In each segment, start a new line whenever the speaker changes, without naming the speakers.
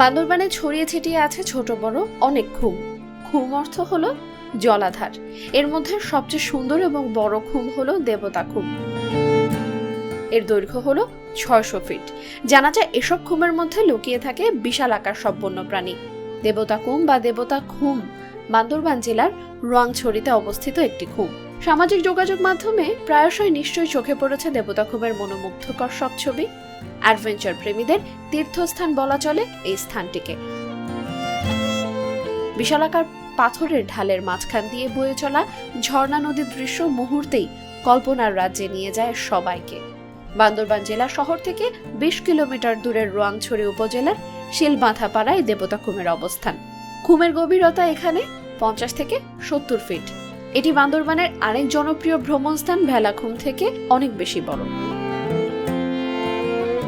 বান্দরবানে ছড়িয়ে ছিটিয়ে আছে ছোট বড় অনেক খুম খুম অর্থ হলো জলাধার। এর মধ্যে সবচেয়ে সুন্দর এবং বড় খুম হলো দেবতা খুম এর দৈর্ঘ্য হলো ছয়শো ফিট। জানা যায় এসব খুমের মধ্যে লুকিয়ে থাকে বিশাল আকার সব বন্যপ্রাণী দেবতা কুম বা দেবতা খুম বান্দরবান জেলার রোয়াংছড়িতে অবস্থিত একটি খুম সামাজিক যোগাযোগ মাধ্যমে প্রায়শই নিশ্চয়ই চোখে পড়েছে দেবতা খুমের মনোমুগ্ধকর সব ছবি। অ্যাডভেঞ্চার প্রেমীদের তীর্থস্থান বলা চলে এই স্থানটিকে। বিশালাকার পাথরের ঢালের মাঝখান দিয়ে বয়ে চলা ঝর্ণা নদীর দৃশ্য মুহূর্তেই কল্পনার রাজ্যে নিয়ে যায় সবাইকে। বান্দরবান জেলা শহর থেকে বিশ কিলোমিটার দূরের রোয়াংছড়ি উপজেলার শিলবাঁধাপাড়ায় দেবতা খুমের অবস্থান। খুমের গভীরতা এখানে পঞ্চাশ থেকে সত্তর ফিট এটি বান্দরবানের আরেক জনপ্রিয় ভ্রমণস্থান ভেলাখুম থেকে অনেক বেশি বড়।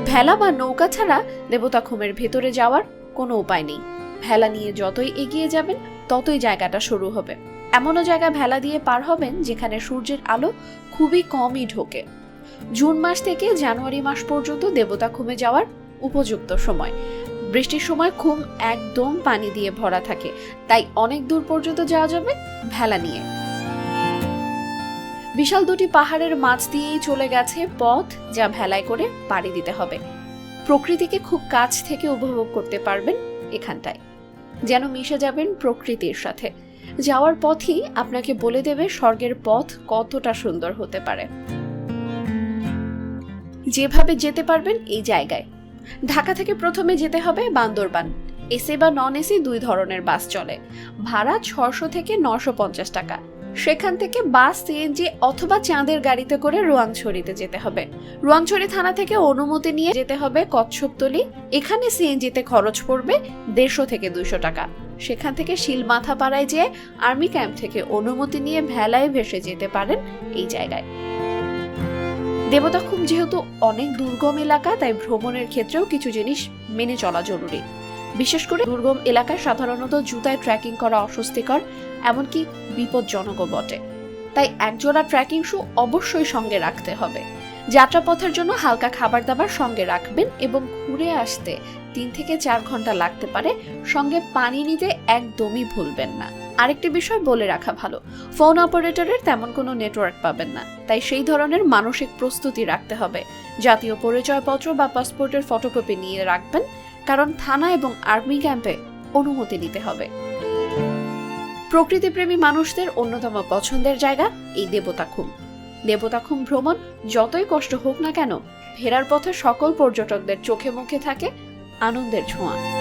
ভেলা বা নৌকা ছাড়া দেবতা খুমের ভেতরে যাওয়ার কোনো উপায় নেই। ভেলা নিয়ে যতই এগিয়ে যাবেন, ততই জায়গাটা শুরু হবে। এমনও জায়গা ভেলা দিয়ে পার হবেন, যেখানে সূর্যের আলো খুবই কমই ঢোকে। জুন মাস থেকে জানুয়ারি মাস পর্যন্ত দেবতা খুমে যাওয়ার উপযুক্ত সময়। বৃষ্টির সময় খুম একদম পানি দিয়ে ভরা থাকে। তাই অনেক দূর পর্যন্ত যাওয়া যাবে ভেলা নিয়ে। বিশাল দুটি পাহাড়ের মাঝ দিয়েই চলে গেছে পথ যা ভেলায় করে পাড়ি দিতে হবে। প্রকৃতিকে খুব কাছ থেকে উপভোগ করতে পারবেন এখানটায়। যেন মিশে যাবেন প্রকৃতির সাথে। যাওয়ার পথই আপনাকে বলে দেবে স্বর্গের পথ কতটা সুন্দর হতে পারে। যেভাবে যেতে পারবেন এই জায়গায়। ঢাকা থেকে প্রথমে যেতে হবে বান্দরবান। এসি বা নন এসি দুই ধরনের বাস চলে। ভাড়া ছশো থেকে নশো পঞ্চাশ টাকা। সেখান থেকে বাস, সিএনজি অথবা চাঁদের গাড়িতে করে রোয়াংছড়িতে যেতে হবে। রোয়াংছড়ি থানা থেকে অনুমতি নিয়ে যেতে হবে কচ্ছপতলি। এখানে সিএনজিতে খরচ পড়বে দেড়শো থেকে দুশো টাকা। সেখান থেকে শিলমাথা পাড়ায় যেয়ে আর্মি ক্যাম্প থেকে অনুমতি নিয়ে ভেলায় ভেসে যেতে পারেন এই জায়গায়। দেবতাখুম যেহেতু অনেক দুর্গম এলাকা, তাই ভ্রমণের ক্ষেত্রেও কিছু জিনিস মেনে চলা জরুরি। বিশেষ করে দুর্গম এলাকায় সাধারণত জুতায় ট্রেকিং করা অস্বস্তিকর এমনকি বিপজ্জনকও বটে। তাই একজোড়া ট্রেকিং শু অবশ্যই সঙ্গে রাখতে হবে। যাত্রাপথের জন্য হালকা খাবার দাবার সঙ্গে রাখবেন এবং ঘুরে আসতে তিন থেকে চার ঘণ্টা লাগতে পারে। সঙ্গে পানি নিতে একদমই ভুলবেন না। আরেকটি বিষয় বলে রাখা ভালো ফোন অপারেটরের তেমন কোনো নেটওয়ার্ক পাবেন না। তাই সেই ধরনের মানসিক প্রস্তুতি রাখতে হবে। জাতীয় পরিচয়পত্র বা পাসপোর্টের ফটোকপি নিয়ে রাখবেন, কারণ থানা এবং আর্মি ক্যাম্পে অনুমতি নিতে হবে। প্রকৃতিপ্রেমী মানুষদের অন্যতম পছন্দের জায়গা এই দেবতাখুম দেবতাখুম ভ্রমণ, যতই কষ্ট হোক না কেন, ফেরার পথে সকল পর্যটকদের চোখে মুখে থাকে আনন্দের ছোঁয়া।